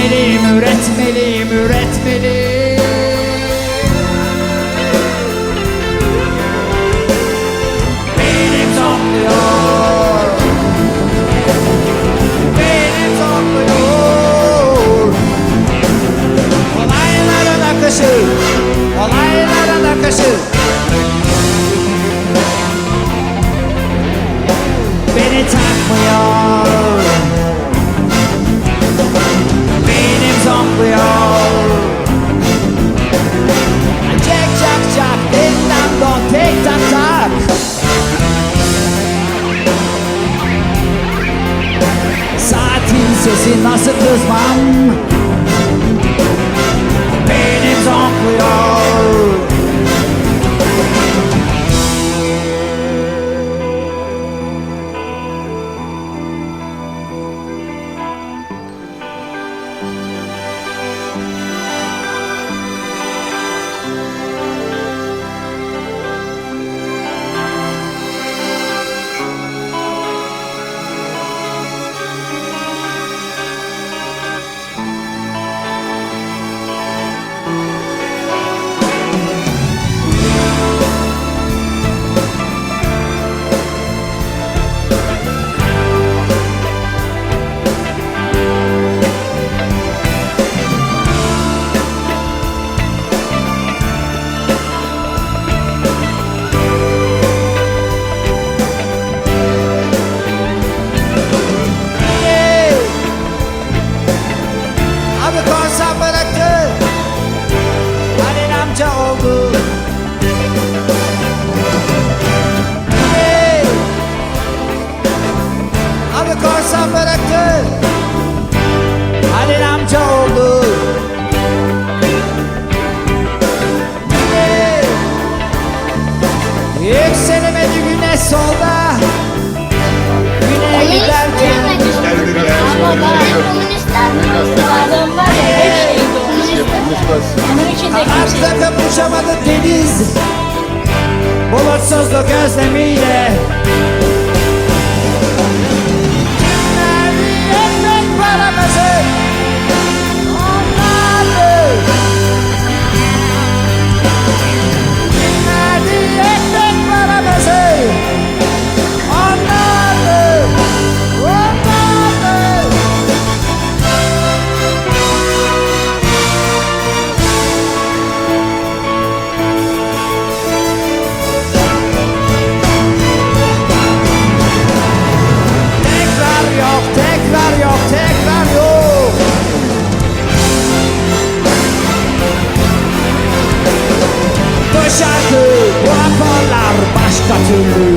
üretmeliyim, üretmeliyim, üretmeliyim. Beni topluyor Beni topluyor Olayların akışı, olayların akışı. Beni takmıyor. Yükselemedi güneş solda. Güneye giderken Aşkla kavuşamadı deniz. Bulutsuzluk özlemiyle. to lose.